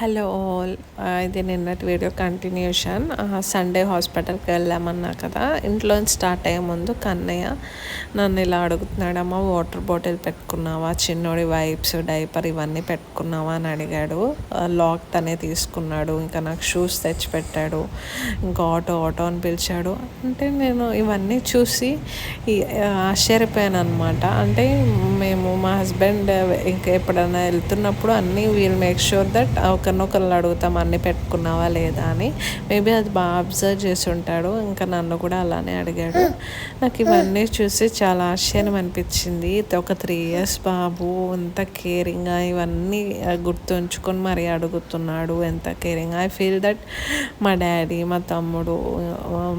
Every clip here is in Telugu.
Hello all. ఇది నిన్నటి వీడియో కంటిన్యూషన్. సండే హాస్పిటల్కి వెళ్ళామన్నా కదా ఇంట్లో స్టార్ట్ అయ్యే ముందు కన్నయ్య నన్ను ఇలా అడుగుతున్నాడమ్మా వాటర్ బాటిల్ పెట్టుకున్నావా? చిన్నోడి వైప్స్ డైపర్ ఇవన్నీ పెట్టుకున్నావా? అని అడిగాడు. లాక్ తనే తీసుకున్నాడు. ఇంకా నాకు షూస్ తెచ్చి పెట్టాడు ఇంకా ఆటో ఆటో అని పిలిచాడు. అంటే నేను ఇవన్నీ చూసి ఆశ్చర్యపోయాను అనమాట అంటే మేము మా హస్బెండ్ ఇంకా ఎప్పుడైనా వెళ్తున్నప్పుడు అన్నీ వీల్ మేక్ షూర్ దట్ ఒక ఒకరినొకరు అడుగుతాం అన్నీ పెట్టుకున్నావా లేదా అని. మేబీ అది బాగా అబ్జర్వ్ చేసి ఉంటాడు. ఇంకా నన్ను కూడా అలానే అడిగాడు. నాకు ఇవన్నీ చూసి చాలా ఆశ్చర్యం అనిపించింది. ఒక త్రీ ఇయర్స్ బాబు ఎంత కేరింగ్గా ఇవన్నీ గుర్తుంచుకొని మరి అడుగుతున్నాడు. ఎంత కేరింగ్ ఐ ఫీల్ దట్ మా డాడీ మా తమ్ముడు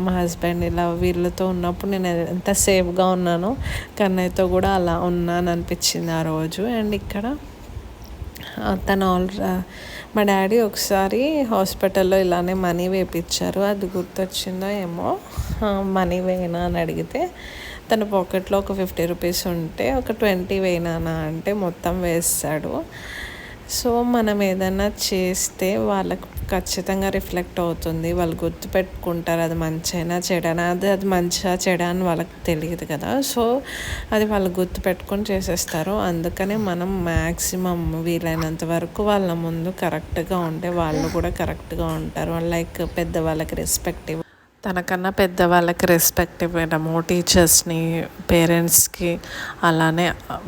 మా హస్బెండ్ ఇలా వీళ్ళతో ఉన్నప్పుడు నేను ఎంత సేఫ్గా ఉన్నానో కన్నయ్యతో కూడా అలా ఉన్నాను అనిపించింది ఆ రోజు. అండ్ ఇక్కడ తను ఆల్ మా డాడీ ఒకసారి హాస్పిటల్లో ఇలానే మనీ వేపించారు అది గుర్తొచ్చిందో ఏమో మనీ వేయనా అని అడిగితే తన పాకెట్లో ఒక ఫిఫ్టీ రూపీస్ ఉంటే ఒక ట్వంటీ వేయనా అంటే మొత్తం వేస్తాడు. సో మనం ఏదైనా చేస్తే వాళ్ళకు ఖచ్చితంగా రిఫ్లెక్ట్ అవుతుంది. వాళ్ళు గుర్తుపెట్టుకుంటారు అది మంచైనా చెడనా అది అది మంచిగా చెడ అని వాళ్ళకి తెలియదు కదా. సో అది వాళ్ళు గుర్తుపెట్టుకొని చేసేస్తారు. అందుకనే మనం మ్యాక్సిమం వీలైనంత వరకు వాళ్ళ ముందు కరెక్ట్గా ఉంటే వాళ్ళు కూడా కరెక్ట్గా ఉంటారు. లైక్ పెద్దవాళ్ళకి రెస్పెక్ట్ తనకన్నా పెద్దవాళ్ళకి రెస్పెక్ట్ ఇవ్వడము టీచర్స్ని పేరెంట్స్కి అలానే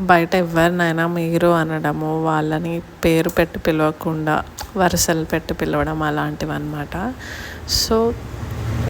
బయట ఎవరినైనా మీరు అనడము వాళ్ళని పేరు పెట్టి పిలవకుండా వరుసలు పెట్టి పిలవడం అలాంటివి అనమాట సో